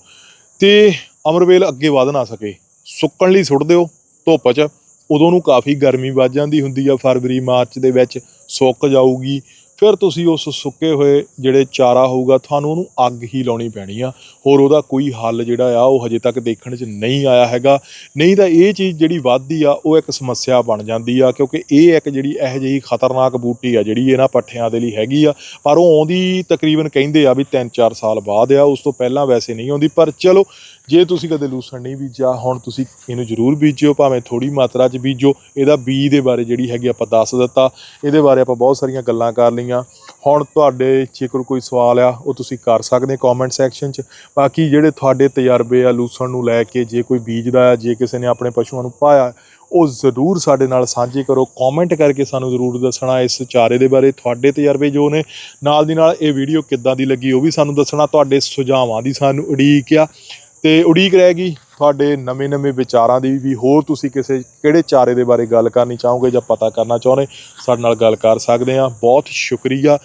ਤੇ ਅਮਰਵੇਲ ਅੱਗੇ ਵਧ ਨਾ ਸਕੇ। ਸੁੱਕਣ ਲਈ ਸੁੱਟ ਦਿਓ, ਧੁੱਪ 'ਚ। ਉਦੋਂ ਨੂੰ ਕਾਫੀ ਗਰਮੀ ਵੱਜ ਜਾਂਦੀ ਹੁੰਦੀ ਆ, ਫਰਵਰੀ, ਮਾਰਚ ਦੇ ਵਿੱਚ ਸੁੱਕ ਜਾਊਗੀ। ਫਿਰ ਤੁਸੀਂ ਉਸ ਸੁੱਕੇ ਹੋਏ ਜਿਹੜੇ ਚਾਰਾ ਹੋਊਗਾ, ਤੁਹਾਨੂੰ ਉਹਨੂੰ ਅੱਗ ਹੀ ਲਾਉਣੀ ਪੈਣੀ ਆ। ਹੋਰ ਉਹਦਾ ਕੋਈ ਹੱਲ ਜਿਹੜਾ ਆ, ਉਹ ਹਜੇ ਤੱਕ ਦੇਖਣ 'ਚ ਨਹੀਂ ਆਇਆ ਹੈਗਾ। ਨਹੀਂ ਤਾਂ ਇਹ ਚੀਜ਼ ਜਿਹੜੀ ਵੱਧਦੀ ਆ, ਉਹ ਇੱਕ ਸਮੱਸਿਆ ਬਣ ਜਾਂਦੀ ਆ, ਕਿਉਂਕਿ ਇਹ ਇੱਕ ਜਿਹੜੀ ਇਹੋ ਜਿਹੀ ਖਤਰਨਾਕ ਬੂਟੀ ਆ, ਜਿਹੜੀ ਇਹਨਾਂ ਪੱਠਿਆਂ ਦੇ ਲਈ ਹੈਗੀ ਆ। ਪਰ ਉਹ ਆਉਂਦੀ ਤਕਰੀਬਨ ਕਹਿੰਦੇ ਆ ਵੀ 3-4 ਸਾਲ ਬਾਅਦ ਆ, ਉਸ ਤੋਂ ਪਹਿਲਾਂ ਵੈਸੇ ਨਹੀਂ ਆਉਂਦੀ, ਪਰ ਚਲੋ ਜੇ ਤੁਸੀਂ ਕਦੇ ਲੂਸਣ ਨਹੀਂ ਬੀਜਿਆ, ਹੁਣ ਤੁਸੀਂ ਇਹਨੂੰ ਜ਼ਰੂਰ ਬੀਜਿਓ, ਭਾਵੇਂ ਥੋੜੀ ਮਾਤਰਾ 'ਚ ਬੀਜੋ। ਇਹਦਾ ਬੀਜ ਦੇ ਬਾਰੇ ਜਿਹੜੀ ਹੈਗੀ ਆਪਾਂ ਦੱਸ ਦਿੱਤਾ, ਇਹਦੇ ਬਾਰੇ ਆਪਾਂ ਬਹੁਤ ਸਾਰੀਆਂ ਗੱਲਾਂ ਕਰ ਲਈਆਂ। ਹੁਣ ਤੁਹਾਡੇ ਜੇਕਰ ਕੋਈ ਸਵਾਲ ਆ, ਉਹ ਤੁਸੀਂ ਕਰ ਸਕਦੇ ਕਮੈਂਟ ਸੈਕਸ਼ਨ 'ਚ। ਬਾਕੀ ਜਿਹੜੇ ਤੁਹਾਡੇ ਤਜਰਬੇ ਆ ਲੂਸਣ ਨੂੰ ਲੈ ਕੇ, ਜੇ ਕੋਈ ਬੀਜਦਾ ਆ, ਜੇ ਕਿਸੇ ਨੇ ਆਪਣੇ ਪਸ਼ੂਆਂ ਨੂੰ ਪਾਇਆ, ਉਹ ਜ਼ਰੂਰ ਸਾਡੇ ਨਾਲ ਸਾਂਝੇ ਕਰੋ। ਕਮੈਂਟ ਕਰਕੇ ਸਾਨੂੰ ਜ਼ਰੂਰ ਦੱਸਣਾ ਇਸ ਚਾਰੇ ਦੇ ਬਾਰੇ, ਤੁਹਾਡੇ ਤਜਰਬੇ ਜੋ ਨੇ। ਨਾਲ ਦੀ ਨਾਲ ਇਹ ਵੀਡੀਓ ਕਿੱਦਾਂ ਦੀ ਲੱਗੀ, ਉਹ ਵੀ ਸਾਨੂੰ ਦੱਸਣਾ। ਤੁਹਾਡੇ ਸੁਝਾਵਾਂ ਦੀ ਸਾਨੂੰ ਉਡੀਕ ਆ। ਤੇ ਉਡੀਕ ਰਹੇਗੀ ਤੁਹਾਡੇ ਨਵੇਂ-ਨਵੇਂ ਵਿਚਾਰਾਂ ਦੀ ਵੀ ਹੋਰ ਤੁਸੀਂ ਕਿਸੇ ਕਿਹੜੇ ਚਾਰੇ ਦੇ ਬਾਰੇ ਗੱਲ ਕਰਨੀ ਚਾਹੋਗੇ ਜਾਂ ਪਤਾ ਕਰਨਾ ਚਾਹੁੰਦੇ, ਸਾਡੇ ਨਾਲ ਗੱਲ ਕਰ ਸਕਦੇ ਆ ਬਹੁਤ ਸ਼ੁਕਰੀਆ।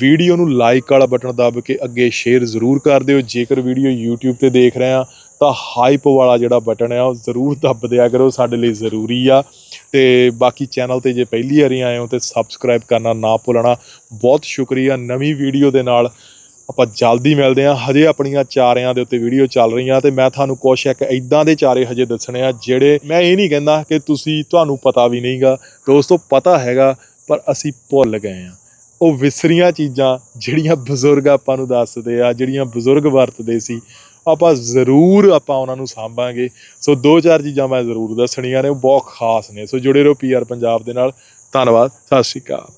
ਵੀਡੀਓ ਨੂੰ ਲਾਈਕ ਵਾਲਾ ਬਟਨ ਦੱਬ ਕੇ ਅੱਗੇ ਸ਼ੇਅਰ ਜ਼ਰੂਰ ਕਰ ਦਿਓ। ਜੇਕਰ ਵੀਡੀਓ YouTube ਤੇ ਦੇਖ ਰਹੇ ਆ ਤਾਂ ਹਾਈਪ ਵਾਲਾ ਜਿਹੜਾ ਬਟਨ ਆ ਉਹ ਜ਼ਰੂਰ ਦੱਬ ਦਿਆ ਕਰੋ। ਸਾਡੇ ਲਈ ਜ਼ਰੂਰੀ ਆ। ਤੇ ਬਾਕੀ ਚੈਨਲ ਤੇ ਜੇ ਪਹਿਲੀ ਵਾਰੀ ਆਏ ਹੋ, ਤੇ ਸਬਸਕ੍ਰਾਈਬ ਕਰਨਾ ਨਾ ਭੁੱਲਣਾ। ਬਹੁਤ ਸ਼ੁਕਰੀਆ। ਨਵੀਂ ਵੀਡੀਓ ਦੇ ਨਾਲ ਆਪਾਂ ਜਲਦੀ ਮਿਲਦੇ ਹਾਂ। ਹਜੇ ਆਪਣੀਆਂ ਚਾਰਿਆਂ ਦੇ ਉੱਤੇ ਵੀਡੀਓ ਚੱਲ ਰਹੀਆਂ ਤੇ ਮੈਂ ਤੁਹਾਨੂੰ ਕੁਛ ਇੱਕ ਇਦਾਂ ਦੇ ਚਾਰੇ ਹਜੇ ਦੱਸਣੇ ਆ, ਜਿਹੜੇ ਮੈਂ ਇਹ ਨਹੀਂ ਕਹਿੰਦਾ ਕਿ ਤੁਸੀਂ ਤੁਹਾਨੂੰ ਪਤਾ ਵੀ ਨਹੀਂਗਾ। ਦੋਸਤੋ, ਪਤਾ ਹੈਗਾ, ਪਰ ਅਸੀਂ ਭੁੱਲ ਗਏ ਆ ਉਹ ਵਿਸਰੀਆਂ ਚੀਜ਼ਾਂ ਜਿਹੜੀਆਂ ਬਜ਼ੁਰਗ ਆਪਾਂ ਨੂੰ ਦੱਸਦੇ ਆ, ਜਿਹੜੀਆਂ ਬਜ਼ੁਰਗ ਵਰਤਦੇ ਸੀ, ਆਪਾਂ ਜ਼ਰੂਰ ਆਪਾਂ ਉਹਨਾਂ ਨੂੰ ਸਾਂਭਾਂਗੇ। ਸੋ ਦੋ ਚਾਰ ਚੀਜ਼ਾਂ ਮੈਂ ਜ਼ਰੂਰ ਦੱਸਣੀਆਂ ਨੇ, ਉਹ ਬਹੁਤ ਖਾਸ ਨੇ। ਸੋ ਜੁੜੇ ਰਹੋ ਪੀਆਰ ਪੰਜਾਬ ਦੇ ਨਾਲ। ਧੰਨਵਾਦ, ਸਤਿ ਸ਼੍ਰੀ ਅਕਾਲ।